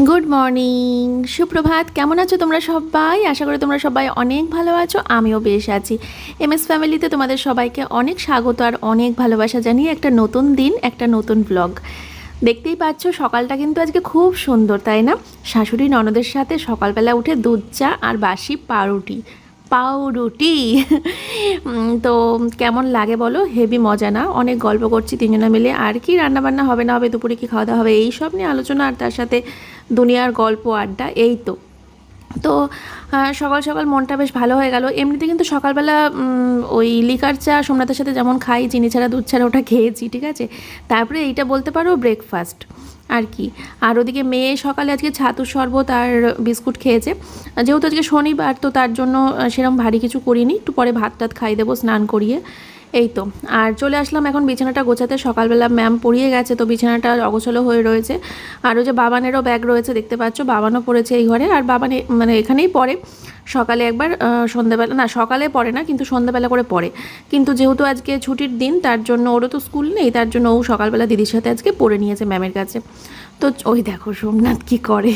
Good morning সুপ্রভাত, কেমন আছো তোমরা সবাই? আশা করি তোমরা সবাই অনেক ভালো আছো, আমিও বেশ আছি। এম এস ফ্যামিলিতে তোমাদের সবাইকে অনেক স্বাগত আর অনেক ভালোবাসা জানিয়ে একটা নতুন দিন, একটা নতুন ব্লগ দেখতেই পাচ্ছ, সকালটা কিন্তু আজকে খুব সুন্দর, তাই না? শাশুড়ি ননদের সাথে সকালবেলা উঠে দুধ চা আর বাসি পাউরুটি। পাউরুটি। তো কেমন লাগে বলো? হেভি মজা না? অনেক গল্প করছি তিনজনে মিলে। আর কি রান্নাবান্না হবে না হবে, দুপুরে কি খাওয়া দাওয়া হবে এই সব নিয়ে আলোচনা আর তার সাথে দুনিয়ার গল্প আড্ডা, এই তো। তো সকাল সকাল মনটা বেশ ভালো হয়ে গেল। এমনিতে কিন্তু সকালবেলা ওই লিকার চা সোমনাথের সাথে যেমন খাই, চিনি ছাড়া দুধ ছাড়া ওটা খেয়েছি, ঠিক আছে? তারপরে এইটা বলতে পারো ব্রেকফাস্ট আর কি। আর ওদিকে মেয়ে সকালে আজকে ছাতুর শরবত আর বিস্কুট খেয়েছে। যেহেতু আজকে শনিবার, তো তার জন্য সেরম ভারী কিছু করিনি। একটু পরে ভাত টাত খাই দেবো, স্নান করিয়ে। এই তো, আর চলে আসলাম এখন বিছানাটা গোছাতে। সকালবেলা ম্যাম পড়িয়ে গেছে, তো বিছানাটা অগোছলো হয়ে রয়েছে। আর ওই যে বাবানেরও ব্যাগ রয়েছে, দেখতে পাচ্ছ, বাবানও পড়েছে এই ঘরে। আর বাবানে মানে এখানেই পড়ে। সকালে একবার সন্ধ্যাবেলা, না, সকালে পড়ে না, কিন্তু সন্ধ্যাবেলা করে পড়ে। কিন্তু যেহেতু আজকে ছুটির দিন, তার জন্য ওরও তো স্কুল নেই, তার জন্য ও সকালবেলা দিদির সাথে আজকে পড়ে নিয়েছে ম্যামের কাছে। তো ওই দেখো, সোমনাথ কি করে?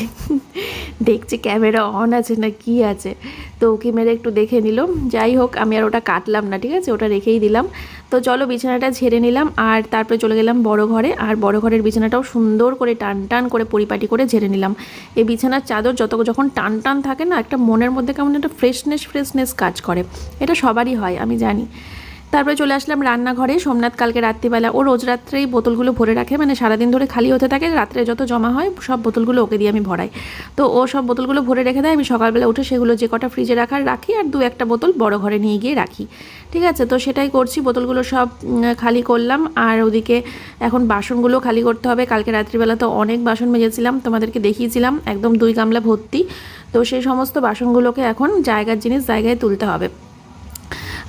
দেখছে ক্যামেরা অন আছে না কি আছে। তো ওকে মেরে একটু দেখে নিল যাই হোক, আমি আর ওটা কাটলাম না, ঠিক আছে? ওটা রেখেই দিলাম। তো চলো বিছানাটা ঝেড়ে নিলাম আর তারপরে চলে গেলাম বড় ঘরে। আর বড় ঘরের বিছানাটাও সুন্দর করে টান টান করে পরিপাটি করে ঝেড়ে নিলাম। এই বিছানার চাদর যত যখন টান টান থাকে না, একটা মনের মধ্যে কেমন একটা ফ্রেশনেস ফ্রেশনেস কাজ করে। এটা সবারই হয়, আমি জানি। তারপরে চলে আসলাম রান্নাঘরে। সোমনাথ কালকে রাত্রিবেলা ও রোজ রাত্রেই বোতলগুলো ভরে রাখে মানে সারাদিন ধরে খালি হতে থাকে, রাত্রে যত জমা হয় সব বোতলগুলো ওকে দিয়ে আমি ভরাই। তো ও সব বোতলগুলো ভরে রেখে দেয়, আমি সকালবেলা উঠে সেগুলো যে কটা ফ্রিজে রাখার রাখি আর দু একটা বোতল বড় ঘরে নিয়ে গিয়ে রাখি। ঠিক আছে? তো সেটাই করছি, বোতলগুলো সব খালি করলাম। আর ওদিকে এখন বাসনগুলো খালি করতে হবে। কালকে রাত্রিবেলা তো অনেক বাসন মেজেছিলাম, তোমাদেরকে দেখিয়েছিলাম, একদম দুই গামলা ভর্তি। তো সেই সমস্ত বাসনগুলোকে এখন জায়গার জিনিস জায়গায় তুলতে হবে।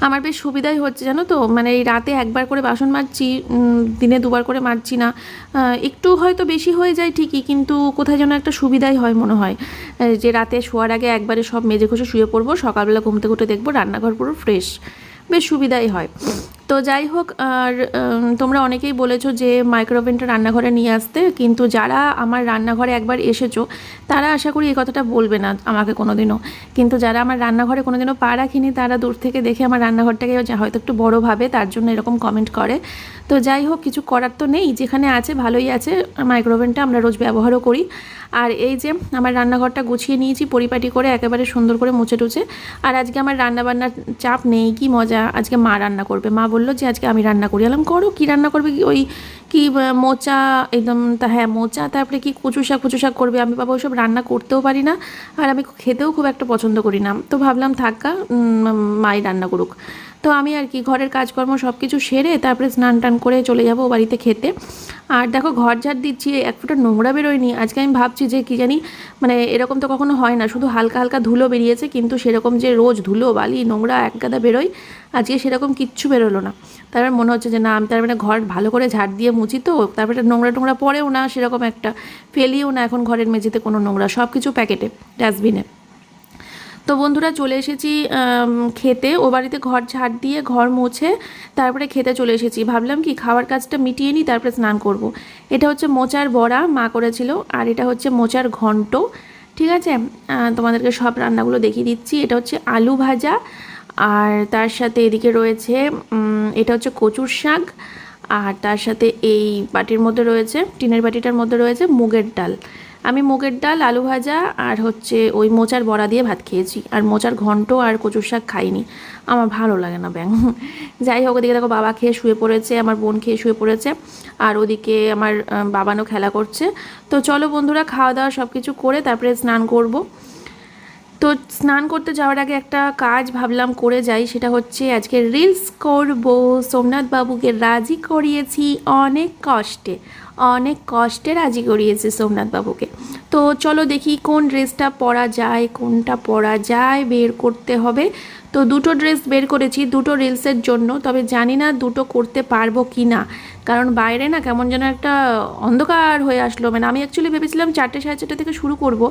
আমার বেশ সুবিধাই হচ্ছে, জানো তো? মানে এই রাতে একবার করে বাসন মাজছি দিনে দুবার করে মাজছি না। একটু হয়তো বেশি হয়ে যায় ঠিকই, কিন্তু কোথায় যেন একটা সুবিধাই হয় মনে হয়। যে রাতে শোয়ার আগে একবারে সব মেজে ঘষে শুয়ে পড়ব, সকালবেলা ঘুমতে ঘুরতে দেখব রান্নাঘর পুরো ফ্রেশ বেশ সুবিধাই হয়। তো যাই হোক, আর তোমরা অনেকেই বলেছ যে মাইক্রোওভেনটা রান্নাঘরে নিয়ে আসতে, কিন্তু যারা আমার রান্নাঘরে একবার এসেছ, তারা আশা করি এই কথাটা বলবে না আমাকে কোনোদিনও। কিন্তু যারা আমার রান্নাঘরে কোনোদিনও পা রাখিনি, তারা দূর থেকে দেখে আমার রান্নাঘরটাকে হয়তো একটু বড় ভাবে, তার জন্য এরকম কমেন্ট করে। তো যাই হোক, কিছু করার তো নেই, যেখানে আছে ভালোই আছে মাইক্রোওভেনটা আমরা রোজ ব্যবহারও করি। আর এই যে আমার রান্নাঘরটা গুছিয়ে নিয়েছি, পরিপাটি করে একেবারে সুন্দর করে মুছে টুছে, আর আজকে আমার রান্নাবান্নার চাপ নেই, কি মজা, আজকে মা রান্না করবে, মা বলল যে, আজকে আমি রান্না করি। আলাম, করো, কী রান্না করবে? ওই কি মোচা, একদম তা হ্যাঁ মোচা, তারপরে কি কচু শাক কচু শাক করবে? আমি বাবা ওইসব রান্না করতেও পারি না। আর আমি খেতেও খুব একটা পছন্দ করি না। তো ভাবলাম, থাকা মাই রান্না করুক। তো আমি আর কি ঘরের কাজকর্ম সব কিছু সেরে তারপরে স্নান টান করে চলে যাব বাড়িতে খেতে। আর দেখো ঘর ঝাড় দিচ্ছি, এক ফোঁটা নোংরা বেরোয়নি। আজকে আমি ভাবছি যে কি জানি মানে এরকম তো কখনো হয় না। শুধু হালকা হালকা ধুলো বেরিয়েছে, কিন্তু সেরকম যে রোজ ধুলো, বালি, নোংরা এক গাদা বেরোয়, আজকে সেরকম কিচ্ছু বেরোলো না। তারপর মনে হচ্ছে যে না, আমি তার মানে ঘর ভালো করে ঝাড় দিয়ে মুছি তো, তারপরে নোংরা টোংরা পড়েও না সেরকম একটা, ফেলিও না এখন ঘরের মেঝেতে কোনো নোংরা সব কিছু প্যাকেটে, ডাস্টবিনে। তো বন্ধুরা চলে এসেছি খেতে। ও বাড়িতে ঘর ঝাড় দিয়ে ঘর মুছে, তারপরে খেতে চলে এসেছি। ভাবলাম কি, খাওয়ার কাজটা মিটিয়ে নিই, তারপরে স্নান করব। এটা হচ্ছে মোচার বড়া, মা করেছিল, আর এটা হচ্ছে মোচার ঘন্ট। ঠিক আছে? তোমাদেরকে সব রান্নাগুলো দেখিয়ে দিচ্ছি। এটা হচ্ছে আলু ভাজা, আর তার সাথে এদিকে রয়েছে এটা হচ্ছে কচুর শাক, আর তার সাথে এই বাটির মধ্যে রয়েছে, টিনের বাটিটার মধ্যে রয়েছে মুগের ডাল। আমি মুগের ডাল, আলু ভাজা আর হচ্ছে ওই মোচার বড়া দিয়ে ভাত খেয়েছি। আর মোচার ঘন্ট আর কচুর শাক খাইনি। আমার ভালো লাগে না ব্যাং। যাই হোক, ওদিকে দেখো বাবা খেয়ে শুয়ে পড়েছে, আমার বোন খেয়ে শুয়ে পড়েছে। আর ওদিকে আমার বাবানও খেলা করছে। তো চলো বন্ধুরা, খাওয়া দাওয়া সব কিছু করে তারপরে স্নান করব। তো স্নান করতে যাওয়ার আগে একটা কাজ ভাবলাম করে যাই, সেটা হচ্ছে আজকে রিলস করব। সোমনাথ বাবুকে রাজি করিয়েছি অনেক কষ্টে। অনেক কষ্টে রাজি করিয়েছে সোমনাথবাবুকে। তো চলো দেখি কোন ড্রেসটা পরা যায়, কোনটা পরা যায়, বের করতে হবে। তো দুটো ড্রেস বের করেছি, দুটো রিলসের জন্য, তবে জানি না দুটো করতে পারব কি না কারণ বাইরে না কেমন যেন একটা অন্ধকার হয়ে আসলো। মানে আমি অ্যাকচুয়ালি ভেবেছিলাম চারটে সাড়ে চারটে থেকে শুরু করব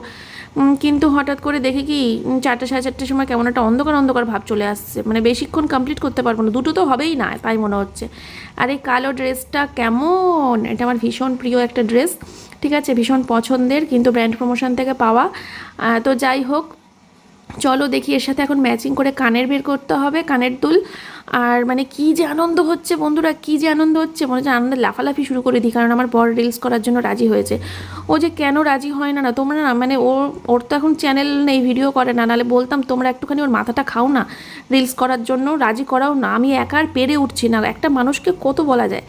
কিন্তু হঠাৎ করে দেখে কি চারটে সাড়ে চারটের সময় কেমন একটা অন্ধকার অন্ধকার ভাব চলে আসছে। মানে বেশিক্ষণ কমপ্লিট করতে পারব না। দুটো তো হবেই না, তাই মনে হচ্ছে। আর এই কালো ড্রেসটা কেমন? এটা আমার ভীষণ প্রিয় একটা ড্রেস। ঠিক আছে, ভীষণ পছন্দের, কিন্তু ব্র্যান্ড প্রমোশন থেকে পাওয়া। তো যাই হোক চলো দেখি এর সাথে এখন ম্যাচিং করে কানের বের করতে হবে, কানের দুল। আর মানে কি যে আনন্দ হচ্ছে বন্ধুরা, কি যে আনন্দ হচ্ছে। মনে হচ্ছে আনন্দে লাফালাফি শুরু করে দিই, কারণ আমার বর রিলস করার জন্য রাজি হয়েছে। ও যে কেন রাজি হয় না না, তোমরা না মানে ওর ওর তো এখন চ্যানেল নেই ভিডিও করে না। নাহলে বলতাম, তোমরা একটুখানি ওর মাথাটা খাও না। রিলস করার জন্য রাজি করাও না। আমি একার পেরে উঠছি না। একটা মানুষকে কত বলা যায়?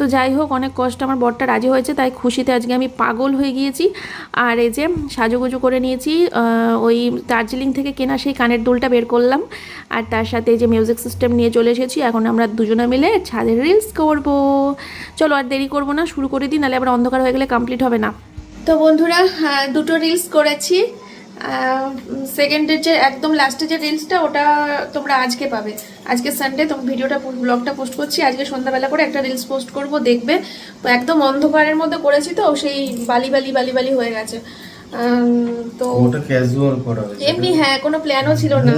তো যাই হোক, অনেক কষ্ট। আমার বরটা রাজি হয়েছে, তাই খুশিতে আজকে আমি পাগল হয়ে গিয়েছি। আর এই যে সাজুগুজু করে নিয়েছি ওই দার্জিলিং থেকে কেনা সেই কানের দুলটা বের করলাম। আর তার সাথে এই যে মিউজিক সিস্টেম নিয়ে চলে এসেছি, এখন আমরা দুজনে মিলে ছাদের রিলস করব। চলো আর দেরি করব না, শুরু করে দিই নাহলে আবার অন্ধকার হয়ে গেলে কমপ্লিট হবে না। তো বন্ধুরা দুটো রিলস করেছি। সেকেন্ডের যে একদম লাস্টের যে রিলসটা ওটা তোমরা আজকে পাবে। আজকে সানডে তোমার ভিডিওটা ব্লগটা পোস্ট করছি। আজকে সন্ধ্যাবেলা করে একটা রিলস পোস্ট করব দেখবে। তো একদম অন্ধকারের মধ্যে করেছি তো সেই বালি বালি বালি বালি হয়ে গেছে। তো ওটা ক্যাজুয়াল করা হয়েছে। এমনি হ্যাঁ কোনো প্ল্যানও ছিল না।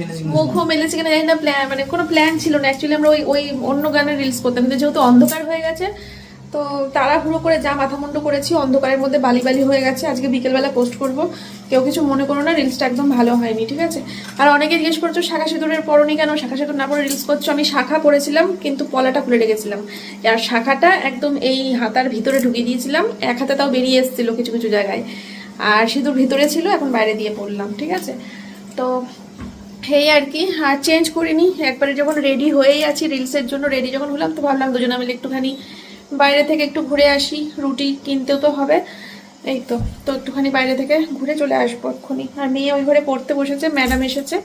মেলেছে মুখও মেলেছে কিনা জানি না প্ল্যান মানে কোনো প্ল্যান ছিল না। অ্যাকচুয়ালি আমরা ওই ওই অন্য গানের রিলস করতাম। কিন্তু যেহেতু অন্ধকার হয়ে গেছে তো তাড়াহুড়ো করে যা মাথা করেছি, অন্ধকারের মধ্যে বালি বালি হয়ে গেছে। আজকে বিকেলবেলা পোস্ট করব। কেউ কিছু মনে করো না রিলসটা একদম ভালো হয়নি, ঠিক আছে? আর অনেকে জিজ্ঞেস করছ, শাখা সিঁদুরের পরনি কেন? শাখা সিঁদুর না পরে রিলস করছ? আমি শাখা পরেছিলাম, কিন্তু পলাটা খুলে রেখেছিলাম। আর শাখাটা একদম এই হাতার ভিতরে ঢুকিয়ে দিয়েছিলাম। এক হাতে তাও বেরিয়ে এসেছিল কিছু কিছু জায়গায়। আর সিঁদুর ভিতরে ছিল, এখন বাইরে দিয়ে পড়লাম, ঠিক আছে? তো এই আর কি, আর চেঞ্জ করিনি। একবারে যখন রেডি হয়েই আছি রিলসের জন্য রেডি যখন হলাম, তো ভাবলাম দুজনে মিলে একটুখানি বাইরে থেকে একটু ঘুরে আসি, রুটি কিনতেও তো হবে। এই তো তো একটুখানি বাইরে থেকে ঘুরে চলে আসব এক্ষুনি। আর মেয়ে ওই ঘরে পড়তে বসেছে, ম্যাডাম এসেছে।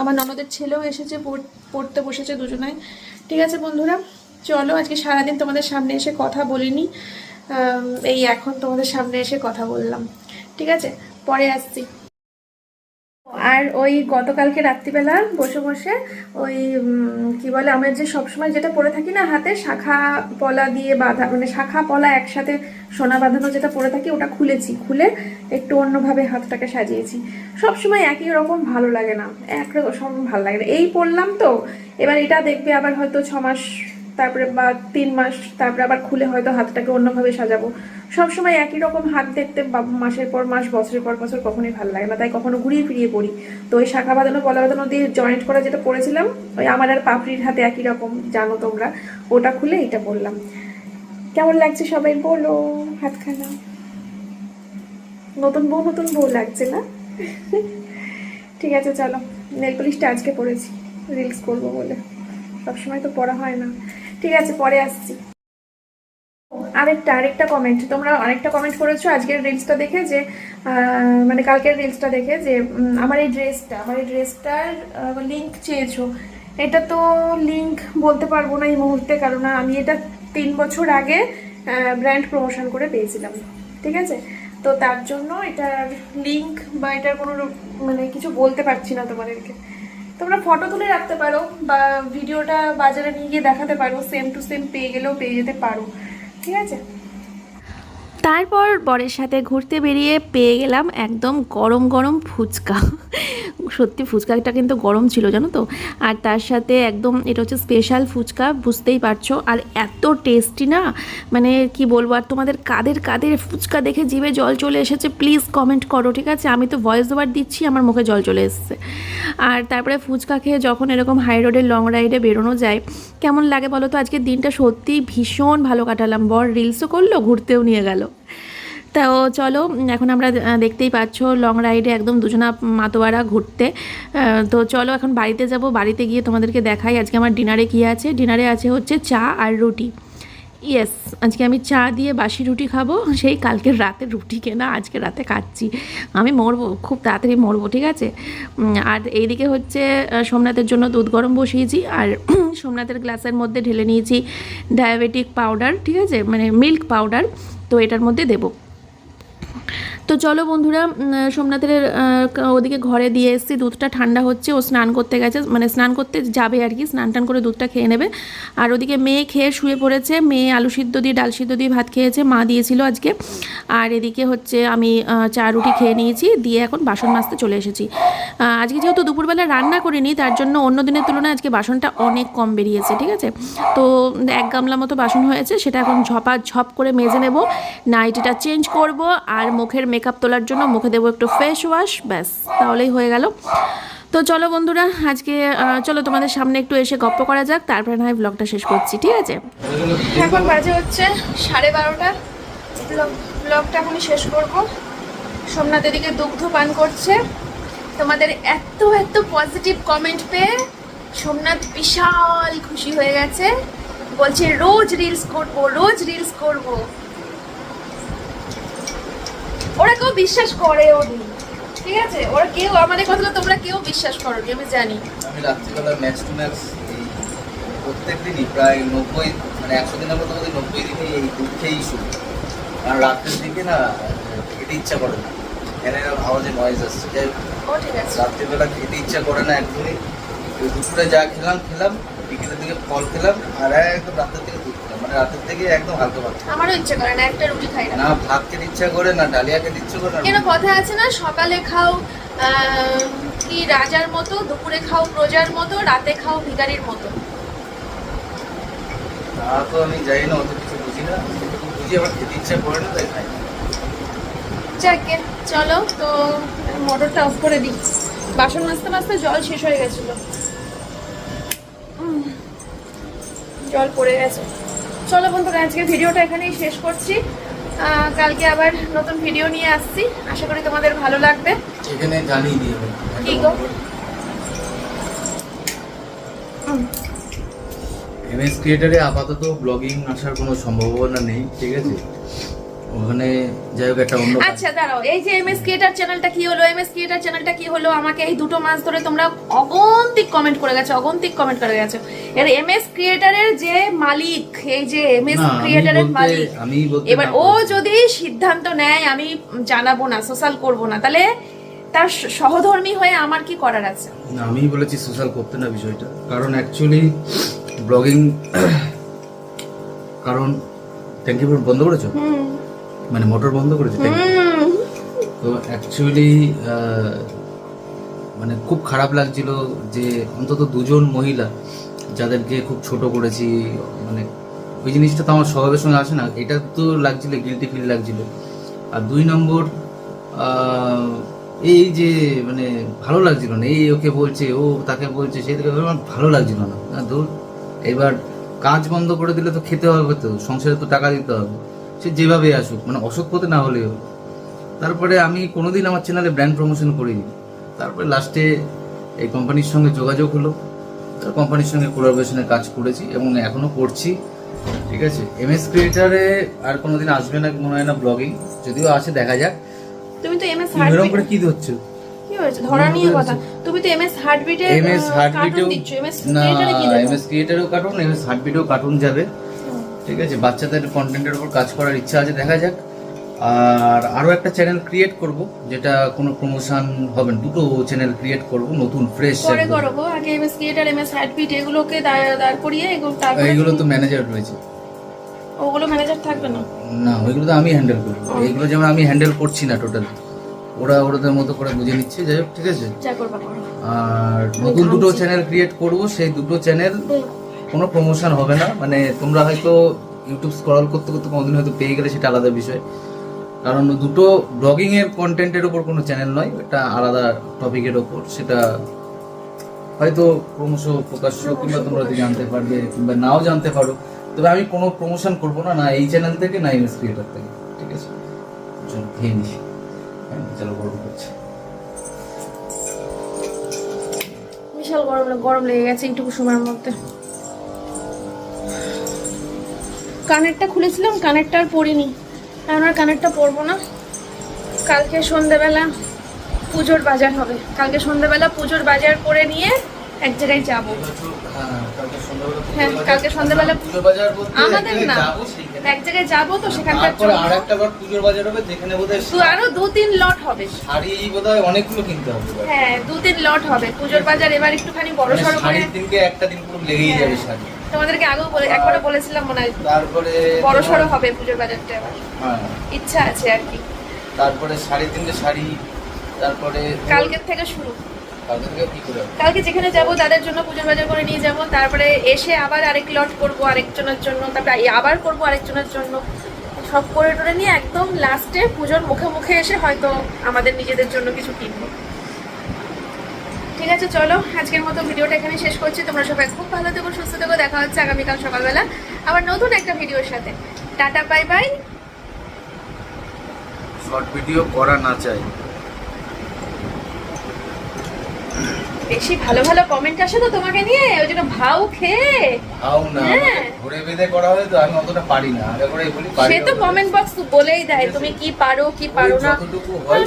আমার ননদের ছেলেও এসেছে পড়তে বসেছে দুজনাই। ঠিক আছে বন্ধুরা, চলো আজকে সারাদিন তোমাদের সামনে এসে কথা বলিনি। এই এখন তোমাদের সামনে এসে কথা বললাম। ঠিক আছে, পরে আসছি। আর ওই গতকালকে রাত্রিবেলা বসে বসে ওই কি বলে, আমরা যে সবসময় যেটা পরে থাকি না হাতে, শাখা পলা দিয়ে বাঁধা মানে শাখা পলা একসাথে সোনা বাঁধানো যেটা পরে থাকি, ওটা খুলেছি। খুলে একটু অন্যভাবে হাতটাকে সাজিয়েছি। সবসময় একই রকম ভালো লাগে না, একরকম ভালো লাগে না। এই পরলাম তো, এবার এটা দেখবে আবার হয়তো ছ মাস তারপরে বা তিন মাস, তারপরে আবার খুলে হয়তো হাতটাকে অন্যভাবে সাজাবো। সবসময় একই রকম হাত দেখতে মাসের পর মাস, বছরের পর বছর কখনোই ভালো লাগে না, তাই কখনো ঘুরিয়ে ফিরিয়ে পড়ি। তো ওই শাখা বাঁধানো পলা বাঁধানো দিয়ে জয়েন্ট করা যেটা পরেছিলাম, ওই আমার আর পাপড়ির হাতে একই রকম, জানো তোমরা। ওটা খুলে এটা পরলাম। কেমন লাগছে সবাই বলো, হাতখানা। নতুন বউ নতুন বউ লাগছে না? ঠিক আছে, চলো। নেল পলিশটা আজকে পরেছি রিলস করব বলে। সবসময় তো পড়া হয় না। ঠিক আছে, পরে আসছি। আরেকটা আরেকটা কমেন্ট তোমরা অনেকটা কমেন্ট করেছ আজকের রিলসটা দেখে যে মানে কালকের রিলসটা দেখে যে আমার এই ড্রেসটা আমার এই ড্রেসটার লিঙ্ক চেয়েছো। এটা তো লিঙ্ক বলতে পারব না এই মুহূর্তে কারণ আমি এটা তিন বছর আগে ব্র্যান্ড প্রমোশন করে পেয়েছিলাম। ঠিক আছে? তো তার জন্য এটার লিঙ্ক বা এটার কোনো মানে কিছু বলতে পারছি না তোমাদেরকে। তোমরা ফটো তুলে রাখতে পারো বা ভিডিওটা বাজারে নিয়ে গিয়ে দেখাতে পারো সেম টু সেম পেয়ে গেলেও পেয়ে যেতে পারো, ঠিক আছে? তারপর বরের সাথে ঘুরতে বেরিয়ে পেয়ে গেলাম একদম গরম গরম ফুচকা। সত্যি ফুচকাটা কিন্তু গরম ছিল, জানো তো? আর তার সাথে একদম এটা হচ্ছে স্পেশাল ফুচকা, বুঝতেই পারছ? আর এত টেস্টি না? মানে কি বলব, আর তোমাদের কাদের কাদের ফুচকা দেখে জিভে জল চলে এসেছে প্লিজ কমেন্ট করো, ঠিক আছে? আমি তো ভয়েস ওভার দিচ্ছি, আমার মুখে জল চলে এসেছে। আর তারপরে ফুচকা খেয়ে যখন এরকম হাই রোডের লং রাইডে বেরোনো যায়, কেমন লাগে বলো তো? আজকের দিনটা সত্যি ভীষণ ভালো কাটালাম, বর। রিলসও করল, ঘুরতেও নিয়ে গেল। তো চলো, এখন আমরা দেখতেই পাচ্ছ লং রাইডে একদম দুজনা মাতোয়ারা ঘুরতে। তো চলো এখন বাড়িতে যাব, বাড়িতে গিয়ে তোমাদেরকে দেখাই আজকে আমার ডিনারে কী আছে। ডিনারে আছে হচ্ছে চা আর রুটি। ইয়েস আজকে আমি চা দিয়ে বাসি রুটি খাব, সেই কালকের রাতে রুটি কেনা, আজকে রাতে খাচ্ছি। আমি মরবো, খুব তাড়াতাড়ি মরবো, ঠিক আছে? আর এইদিকে হচ্ছে সোমনাথের জন্য দুধ গরম বসিয়েছি, আর সোমনাথের গ্লাসের মধ্যে ঢেলে নিয়েছি ডায়াবেটিক পাউডার ঠিক আছে? মানে মিল্ক পাউডার তো এটার মধ্যে দেবো। তো চলো বন্ধুরা সোমনাথের ওদিকে ঘরে দিয়ে এসেছি, দুধটা ঠান্ডা হচ্ছে, ও স্নান করতে গেছে মানে স্নান করতে যাবে আর কি, স্নান টান করে দুধটা খেয়ে নেবে। আর ওদিকে মেয়ে খেয়ে শুয়ে পড়েছে, মেয়ে আলু সিদ্ধ দিয়ে, ডাল সিদ্ধ দিয়ে ভাত খেয়েছে, মা দিয়েছিল আজকে। আর এদিকে হচ্ছে আমি চা রুটি খেয়ে নিয়েছি, দিয়ে এখন বাসন মাজতে চলে এসেছি। আজকে যেহেতু দুপুরবেলা রান্না করিনি, তার জন্য অন্য দিনের তুলনায় আজকে বাসনটা অনেক কম বেরিয়েছে, ঠিক আছে? তো এক গামলা মতো বাসন হয়েছে, সেটা এখন ঝপা ঝপ করে মেজে নেব, নাইটিটা চেঞ্জ করব, আর মুখের মেকআপ তোলার জন্য মুখে দেবো একটু ফেস ওয়াশ ব্যাস, তাহলেই হয়ে গেল। তো চলো বন্ধুরা, আজকে চলো তোমাদের সামনে একটু এসে গপ্প করা যাক, তারপরে না হয় ব্লগটা শেষ করছি, ঠিক আছে? এখন বাজে হচ্ছে সাড়ে বারোটা। ব্লগটা এখনই শেষ করব। সোমনাথ এদিকে দুগ্ধ পান করছে। তোমাদের এত এত পজিটিভ কমেন্ট পেয়ে সোমনাথ বিশাল খুশি হয়ে গেছে। বলছে, রোজ রিলস করব, রোজ রিলস করব। ওরা কেউ বিশ্বাস করে ওনি ঠিক আছে? ওরা কেউ আমাদের কথাটা তোমরা কেউ বিশ্বাস করো আমি জানি। আমি রাত্রিবেলা ম্যাক্স টু ম্যাক্স এই প্রত্যেক দিনই প্রায় নব্বই মানে একশো দিনের মতো মধ্যে নব্বই দিনই এই দুধ খেয়েই শুরু। কারণ রাত্রের দিকে না খেতে ইচ্ছা করে না। ফ্যানের আওয়াজে নয়েজ আসছে। যাই হোক, ও ঠিক আছে। রাত্রিবেলা খেতে ইচ্ছা করে না একদমই। দুপুরে যা খেলাম খেলাম বিকেলের দিকে ফল খেলাম আর একদম রাতের মানে রাতের থেকে একদম হালকা ভাত আমারও ইচ্ছে করে না একটা রুটি খাই না। না ভাত খেতে ইচ্ছা করে না ডালিয়া খেতে ইচ্ছা করে না। কেন কথা আছে না সকালে খাও কি রাজার মতো দুপুরে খাও প্রজার মতো রাতে খাও ভিখারির মতো। তা তো আমি জানি না অত কিছু বুঝি না। বুঝি আমার খেতে ইচ্ছা করে না তাই খাই যাকে চলো তো মোটরটা অফ করে দিই। বাসন মাজতে মাজতে জল শেষ হয়ে গেছিল। জল পড়ে গেছে। চলো বন্ধুরা আজকে ভিডিওটা এখানেই শেষ করছি। কালকে আবার নতুন ভিডিও নিয়ে আসছি। আশা করি তোমাদের ভালো লাগবে। এখানে জানিয়ে হবে কি গো? এমএস ক্রিয়েটারে আপাতত ব্লগিং আসার কোনো সম্ভাবনা নেই ঠিক আছে? ওখানে যাই হোক একটা অন্য আচ্ছা দাঁড়াও এই যে এমএস ক্রিয়েটার চ্যানেলটা কি হলো এমএস ক্রিয়েটার চ্যানেলটা কি হলো আমাকে এই দুটো মাস ধরে তোমরা অগন্তিক কমেন্ট করে গেছো অগন্তিক কমেন্ট করে গেছো। এর এমএস ক্রিয়েটারের যে মালিক এই যে এমএস ক্রিয়েটারের মালিক আমি এবার ও যদি সিদ্ধান্ত নেয় আমি জানাব না সোশ্যাল করব না তাহলে তার সহধর্মী হয়ে আমার কি করার আছে? না, আমি বলেছি সোশ্যাল করতে না বিষয়টা। কারণ অ্যাকচুয়ালি ব্লগিং কারণ ট্যাঙ্কি বন্ধ করেছ? হুম। মানে মোটর বন্ধ করে হুম। তো অ্যাকচুয়ালি মানে খুব খারাপ লাগছিল যে অন্তত দুজন মহিলা যাদেরকে খুব ছোট করেছি মানে ওই জিনিসটা তো আমার স্বভাবের সঙ্গে আসে না এটা তো লাগছিল গিলটি ফিল লাগছিল। আর দুই নম্বর এই যে মানে ভালো লাগছিল না এই ওকে বলছে ও তাকে বলছে সেই থেকে আমার ভালো লাগছিল না। না ধর এবার কাজ বন্ধ করে দিলে তো খেতে হবে তো সংসারে তো টাকা দিতে হবে। সে যেভাবে আসুক মানে অসৎ পথে না হলেও। তারপরে আমি কোনোদিন আমার চ্যানেলে ব্র্যান্ড প্রমোশন করিনি। তারপরে লাস্টে এই কোম্পানির সঙ্গে যোগাযোগ হলো। তার কোম্পানির সঙ্গে কোলাবোরেশনে কাজ করেছি এবং এখনও করছি। ঠিক আছে? এম এস ক্রিয়েটারে আর কোনোদিন আসবে না মনে হয় না ব্লগিং যদিও আসে দেখা যাক। তুমি তো এম এস এরকম হার্টবিট করে কি ধরছো? কি হয়েছে? ধরা নিয়ে কথা। তুমি তো এমএস হার্টবিটে এমএস হার্টবিটেও দিচ্ছ। এমএস না দেবো এমএস ক্রিয়েটারও কার্টুন এমএস হার্টবিটেও কার্টুন যাবে। ঠিক আছে? বাচ্চাদের কন্টেন্টের উপর কাজ করার ইচ্ছা আছে দেখা যাক। আর আরও একটা চ্যানেল ক্রিয়েট করব যেটা কোনো প্রমোশন হবে দুটো চ্যানেল ক্রিয়েট করব নতুন ফ্রেশ পরে করো গো আগে এমএস ক্রিয়েটার এমএস হার্টবিট এগুলোকে দাঁড় করিয়ে এগুলো তারপরে এইগুলো তো ম্যানেজার রয়েছে। ওগুলো ম্যানেজার থাকবে না? না ওইগুলো তো আমি হ্যান্ডেল করব। এইগুলো যেমন আমি হ্যান্ডেল করছি না টোটাল ওরা ওদের মতো করে বুঝে নিচ্ছে। যাই হোক ঠিক আছে? যা করবা আর নতুন দুটো চ্যানেল ক্রিয়েট করব সেই দুটো চ্যানেল কোনো প্রমোশন হবে না। মানে তোমরা হয়তো ইউটিউব স্ক্রল করতে করতে কোনোদিন হয়তো পেয়ে গেলে সেটা আলাদা বিষয়। কারণ দুটো ব্লগিংয়ের কন্টেন্টের উপর কোনো চ্যানেল নয় এটা আলাদা টপিকের ওপর সেটা হয়তো ক্রমশ প্রকাশ্য কিংবা তোমরা হয়তো জানতে পারবে কিংবা নাও জানতে পারো তবে আমি কোনো প্রমোশন করব না না এই চ্যানেল থেকে না ইমেজ ক্রিয়েটার থেকে। ঠিক আছে? খেয়ে নিস চলো গরম করছি। বিশাল গরম গরম লেগে গেছে এইটুকু সময়ের মধ্যে। কানেরটা খুলেছিলাম কানেরটা আর পরিনি এখন আর কানেরটা পরবো না। কালকে সন্ধেবেলা পুজোর বাজার হবে। কালকে সন্ধেবেলা পুজোর বাজার করে নিয়ে এক জায়গায় যাব। হ্যাঁ, কালকে সন্ধ্যাবেলা হ্যাঁ, আমাদের না। এক জায়গায় যাব তো সেখানকার আর একটা বার পুজোর বাজার হবে যেখানে বোধহয় তো আরও দু তিন লট হবে। শাড়ি বোধহয় অনেকগুলো কিনতে হবে হ্যাঁ দু তিন লট হবে। পুজোর বাজার এবার একটুখানি বড় মানে সড়ো করে শাড়ির দিনকে একটা দিন পুরো লেগেই যাবে শাড়ি। তোমাদেরকে আগেও বলে একবার বলেছিলাম মনে হয় তারপরে বড় সড়ো হবে পুজোর বাজারটা এবার। হ্যাঁ। ইচ্ছা আছে আর কি। তারপরে শাড়ির দিনকে শাড়ি তারপরে কালকের থেকে শুরু? কালকে যেখানে যাব তাদের জন্য পুজোর বাজার করে নিয়ে যাব তারপরে এসে আবার আরেক লট করব আরেকজনের জন্য তারপরে আবার করব আরেকজনের জন্য। সব করে টোরে নিয়ে একদম লাস্টে পুজোর মুখে মুখে এসে হয়তো আমাদের নিজেদের জন্য কিছু কিনবো। ঠিক আছে চলো আজকের মতো ভিডিওটা এখানে শেষ করছি। তোমরা সবাই খুব ভালো থেকো সুস্থ থেকো দেখা হচ্ছে আগামীকাল সকালবেলা আবার নতুন একটা ভিডিওর সাথে। Tata bye bye. Short video করা না চাই। বেশি ভালো ভালো কমেন্ট আসে তো তোমাকে নিয়ে ওই জন্য ভাও খেয়ে। ভাও না হ্যাঁ। ঘুরে বেঁধে করা হয় তো আমি অতটা পারি না। আগে করে বলি সে তো কমেন্ট বক্স বলেই দেয় তুমি কি পারো কি পারো না।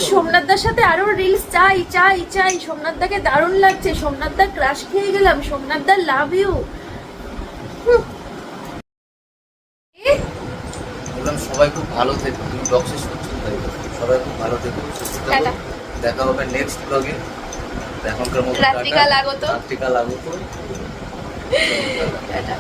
সোমনাথ দার সাথে আরও রিলস চাই চাই চাই। সোমনাথ দাকে দারুণ লাগছে। সোমনাথ দা ক্রাশ খেয়ে গেলাম। সোমনাথ দা লাভ ইউ বললাম সবাই খুব ভালো থেকো। তুমি ব্লগ শেষ করছ সবাই খুব ভালো থেকো। টাটা। দেখা হবে নেক্সট ব্লগে এখনকার মতো। রাত্রিকাল আগত। টাটা।